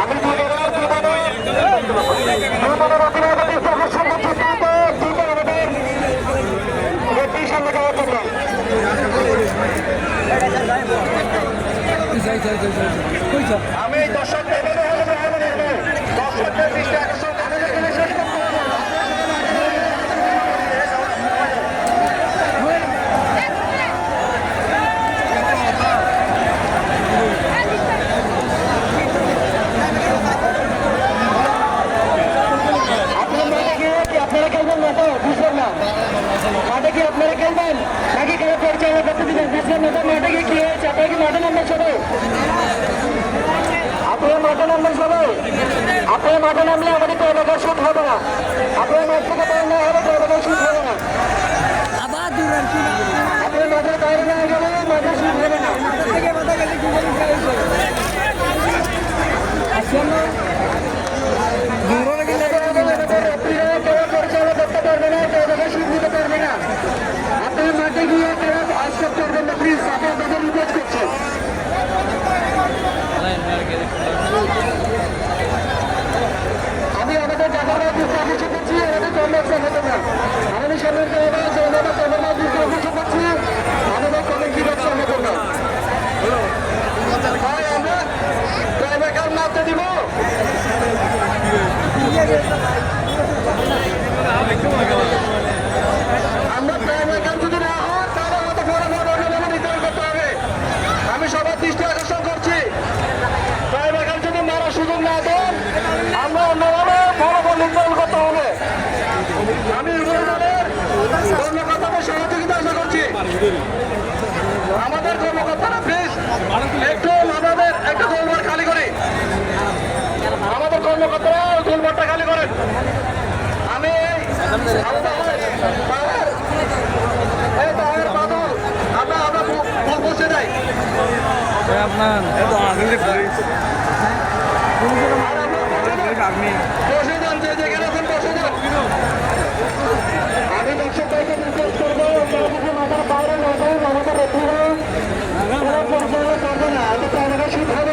আমি দুজনের দুজনের দুজনের অধিনায়কের প্রদর্শন করছি যান আমি দর্শকদেরকে রিকোয়েস্ট করব আপনারা যদি মাথার বাইরে আমাদের না এটা তো আমাদের শুট হবে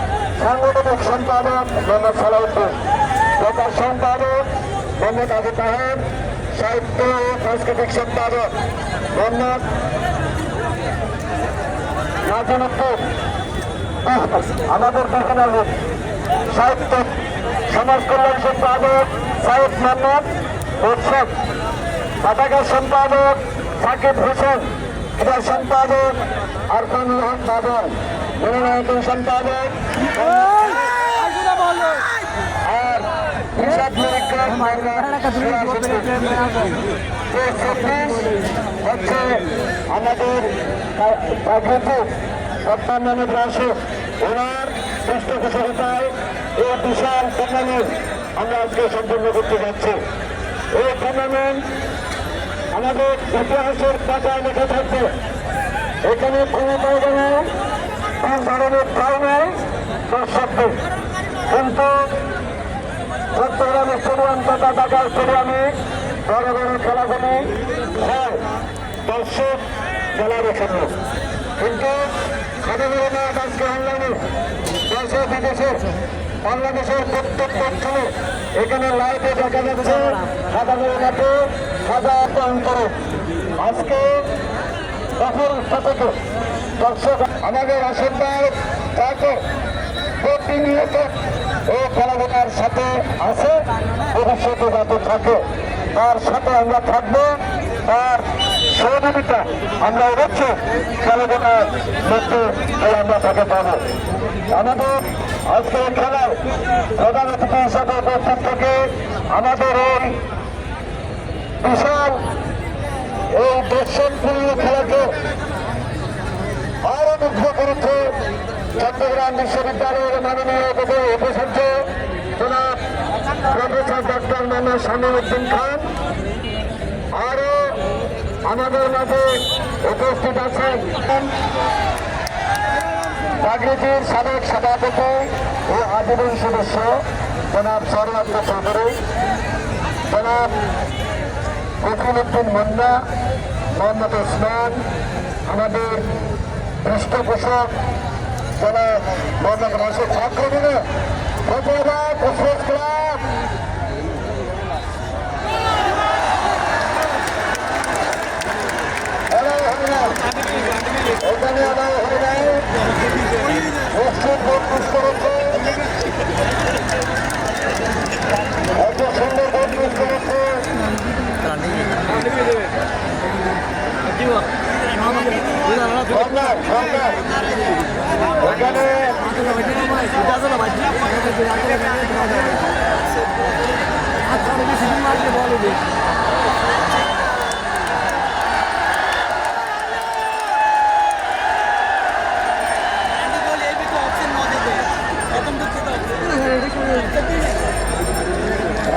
সাংগঠনিক সম্পাদক মোহাম্মদ সালাউদ্দিন প্রকাশ সম্পাদক মোহাম্মদ আবু তাহের সাহিত্য ও সাংস্কৃতিক সম্পাদক মোহাম্মদ আমাদের দেখে সাহিত্য সমাজ কল্যাণ সম্পাদক সাহেব মোহাম্মদ উৎসব পতাকা সম্পাদক সাকিব হোসেন সম্পাদক আরফানুল হক মনোনয়ন সম্পাদক। আর হিসাব হচ্ছে আমাদের সত্যান্নের রাশক ওনার পৃষ্ঠপোষকতায় এই বিশাল টুর্নামেন্ট আমরা আজকে সম্পন্ন করতে যাচ্ছি। এই টুর্নামেন্ট আমাদের ইতিহাসের পাতায় লেখা থাকবে। এখানে কোনো জায়গা কোন ধরনের ঠাই নেই দর্শকদের কিন্তু চট্টগ্রাম স্টেডিয়াম তথা ঢাকা স্টেডিয়ামে বড় বড় খেলাগুলি হয়। দর্শক খেলার এখানে। কিন্তু খেলাগুলো না আজকে অনলাইনে দেশে বিদেশে, বাংলাদেশের প্রত্যেক অঞ্চলে এখানে লাইভে দেখা যাচ্ছে খেলাগুলো মাঠে হাজার অন্তরে আজকে দখল থেকে আমাদের আশীর্বাদ তাকে প্রতিনিয়ত এই খেলাধুলার সাথে আছে, ভবিষ্যতে যাতে থাকে, তার সাথে আমরা থাকব, তার সহযোগিতা আমরা অবশ্যই খেলাধুলার মধ্যে আমরা তাকে পাবো। আমাদের আজকের খেলায় প্রধান অতিথি হিসাবে উপস্থিত থেকে আমাদের এই বিশাল, এই দর্শকপ্রিয় খেলাকে মুগ্ধ করেছে চট্টগ্রাম বিশ্ববিদ্যালয়ের মাননীয় উপ- উপাচার্য প্রফেসর ডক্টর মোহাম্মদ শামীউদ্দিন খান আরও আমাদের মাঝে উপস্থিত আছেন প্রাকৃতির সাবেক সভাপতি ও আজীবন সদস্য জনাব সরওয়ার চৌধুরী জনাব কফিল উদ্দিন মুন্না মোহাম্মদ ওসমান আমাদের পৃষ্ঠপোষক জনাব মানুষের ছাত্র আক্রমণে ধন্যবাদ ক্লাব হ্যালো হরিনাম এখানে আমার হরিনাম পশ্চিম বত্রিশ করেছে এত সুন্দর বত্রিশ করেছে কর্নার কর্নার এখানে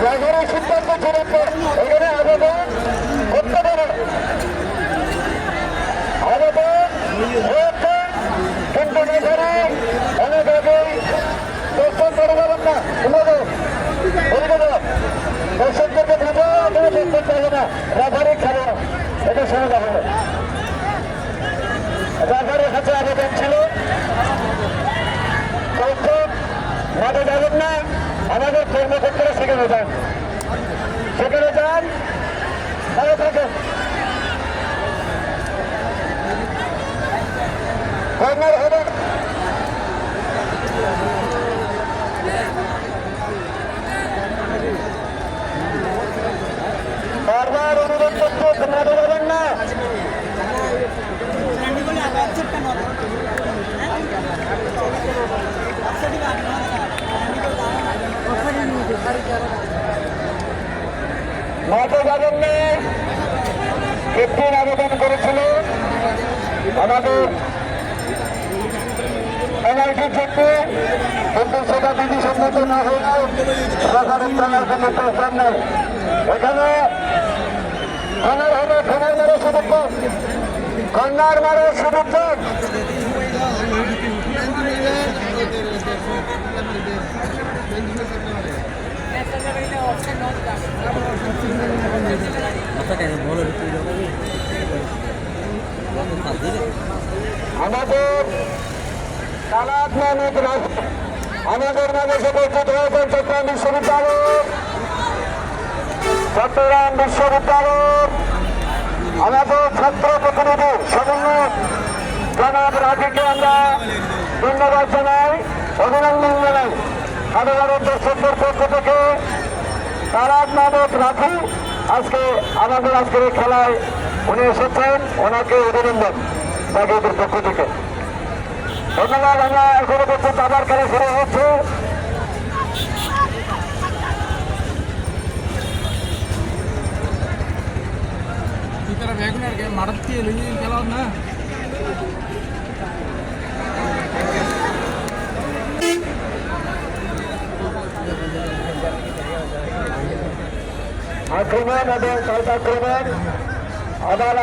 রেফারির সিদ্ধান্ত ছেড়ে এখানে আবেদন করতে পারে আবেদন হয়েছে কিন্তু রেফারি অনেক আগেই দর্শন করে যাবেন না শুনব বলে দেবো দর্শকদেরকে দেবো এখানে দর্শন চাইবে না রেফারি খেলে না এটা শুনে যাবে রেফারির কাছে আবেদন ছিল দর্শক মাঠে যাবেন না আমাদের কর্মকর্তারা সেখানে যান। সেখানে যান। ভালো থাকেন। কর্নার হবে বারবার অনুরোধ করতে মাঠে যাবেন না মাঠে যাবেন না একদিন আবেদন করেছিল আমাদের পেনাল্টির ক্ষেত্রে কিন্তু সেটা বিধি সম্মত না হলেও সরকারের জানার জন্য প্রস্তাব নেই এখানে কর্নার হবে কর্নার মারে পান কর্নার মারে আমাদের তালাক নামক আমাদের মাঝে উপস্থিত হয়েছেন, চট্টগ্রাম বিশ্ববিদ্যালয় চট্টগ্রাম বিশ্ববিদ্যালয় আমাদের ছাত্র প্রতিনিধি সমন্বয় জনাব রাজিকে আমরা ধন্যবাদ জানাই, অভিনন্দন জানাই। সাধারণ দর্শকদের পক্ষ থেকে তারাক নামক রাখি। আজকে আমাদের আজকের খেলায় উনি এসেছেন, ওনাকে অভিনন্দন জাগিয়েদের পক্ষ থেকে। ধন্যবাদ আমরা এখনও পর্যন্ত আবার খেলা শুরু হচ্ছে। மடத்திய எழுதிக்கலாம்னா আক্রমণ এবং সাউথ আক্রমণ। আবার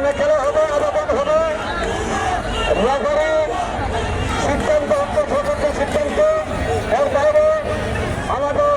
এখানে খেলা হবে আবেদন হবে। রেফারি সিদ্ধান্ত অন্তর্ভুক্ত সিদ্ধান্ত এর বাইরে আমাদের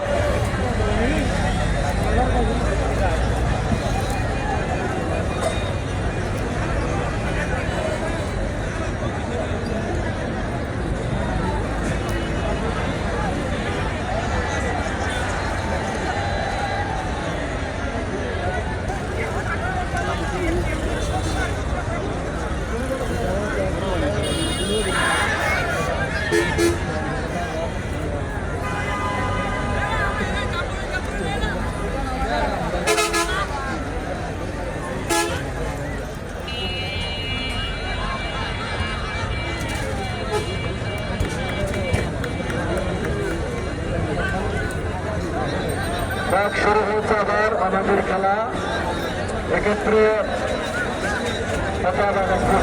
Gracias.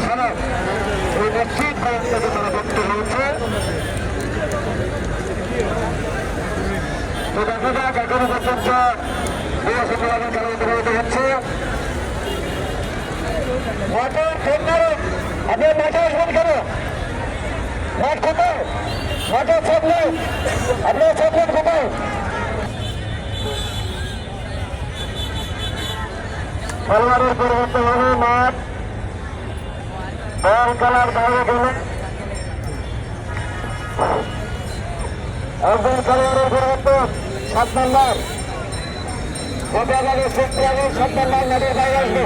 খারাপ এই নিশ্চিত করার থেকে তারা করতে হয়েছে তো দেখা যাক এখনও পর্যন্ত হচ্ছে আপনার মাঠে আসবেন কেন মাঠ কোথায় মাঠের সামনে আপনার সামনে কোথায় খেলোয়াড়ের পরিবর্তন হবে, মাঠ বল খেলার বাইরে গেলে একজন খেলোয়াড়ের পরিবর্তন সাত নম্বর গোটা আগে সেক্টর সাত নম্বর মাঠের বাইরে আসবে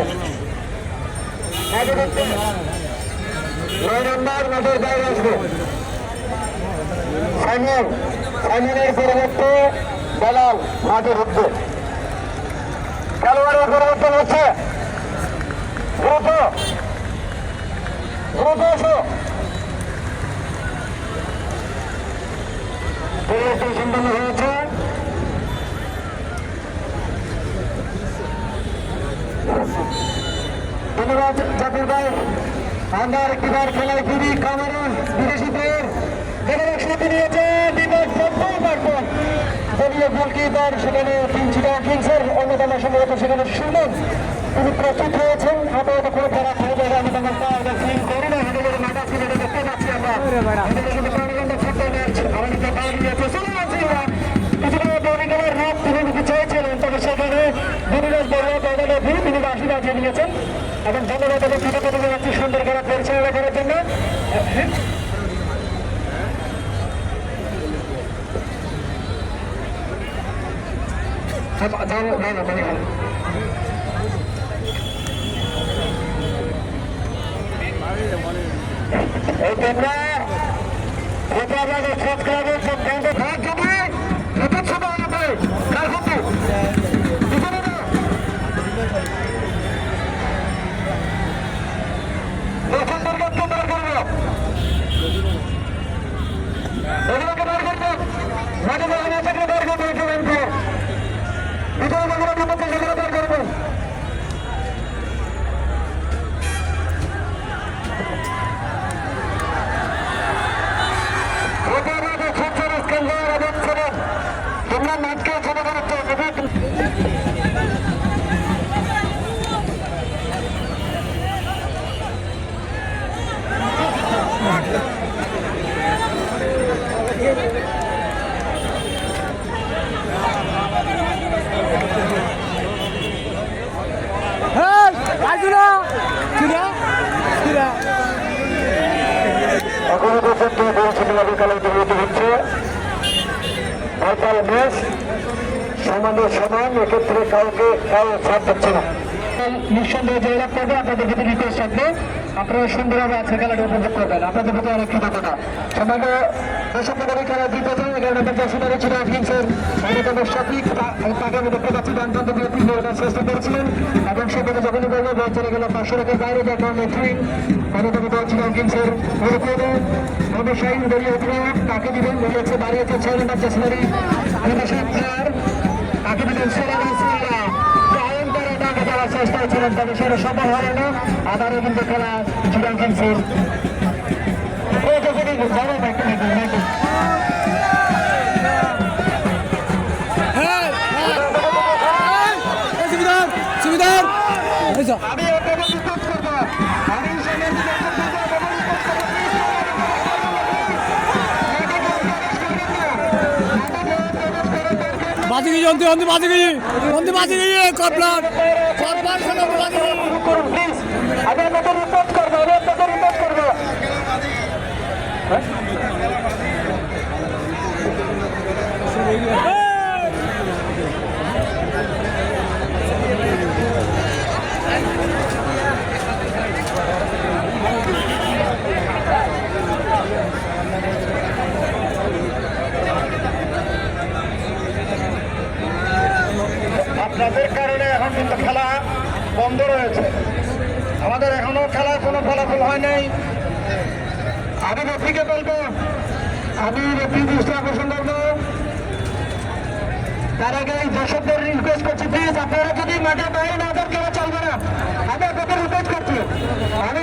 নয় নম্বর মাঠের বাইরে আসবে সাইমন সাইমনের পরিবর্তে বেলাল মাঠে ঢুকবে খেলোয়াড়ের পরিবর্তন হচ্ছে গোলকিপার সেখানে তিন চিটা কিংসের অন্যতম সম্ভবত সেখানে সুমন তিনি প্রস্তুত হয়েছেন। আপাতত কোনো তারা খেলে যাবে আমি তোমার এটা ফিল করি না হেঁটে মাথা ছিল এটা দেখতে পাচ্ছি আমরা। হেঁটে কিন্তু প্রাণীগন্ধ ছোট্ট ম্যাচ আমাদের তো পাওয়া গিয়েছে চলে যাচ্ছি কিছুক্ষণ প্রাণীগণের রাত তিনি নিতে চেয়েছিলেন। তবে সেখানে দিনীরাজ বড়ুয়া তিনি বাসী বাজিয়ে নিয়েছেন এবং ধন্যবাদ এবং কৃতজ্ঞতা জানাচ্ছি সুন্দর খেলা পরিচালনা করার জন্য। যাও না না মানে এই তোমরা আমাদের সব ক্লাবের সব ব্যাংকে ক্লাবের খেলা প্রগতি হচ্ছে ভাইপাল ম্যাচ সমানে সমান এক্ষেত্রে কাউকে কাউ ছাড় পাচ্ছে না। নিঃসন্দেহে জয়লাভ করবে আপনাদের প্রতি রিকোয়েস্ট থাকবে, আপনারা সুন্দরভাবে আজকে খেলাটা উপভোগ করবেন। আপনাদের প্রতি অনেক কৃতজ্ঞতা। সম্ভাব্য তাকে আমি দেখতে পাচ্ছি গোলের চেষ্টা করেছিলেন এবং সেখানে যখনই বলল বল পাঁচশো টাকার বাইরে যার কারণে থ্রি অন্যতম দল ছিল গোলকিপার মোহাম্মদ শাহিন দলীয় অধিনায়ক তাকে দিবেন বলেছে দাঁড়িয়েছে ছয় নম্বর সেটা সফল হয় না আবারও কিন্তু খেলা চিরাং বাজে গিয়ে অন্তে অন্তে বাজে অন্তে বাজে কপলার কপলার বন্ধ রয়েছে। আমাদের এখনও খেলার কোনো ফলাফল হয় নাই। আমি রফিকে বলব? আমি রফি দৃষ্টি আকর্ষণ করব। তার আগে দর্শকদের রিকোয়েস্ট করছি প্লিজ আপনারা যদি মাঠে বাইরে না যান খেলা চলবে না। আমি আপনাদের রিকোয়েস্ট করছি। আমি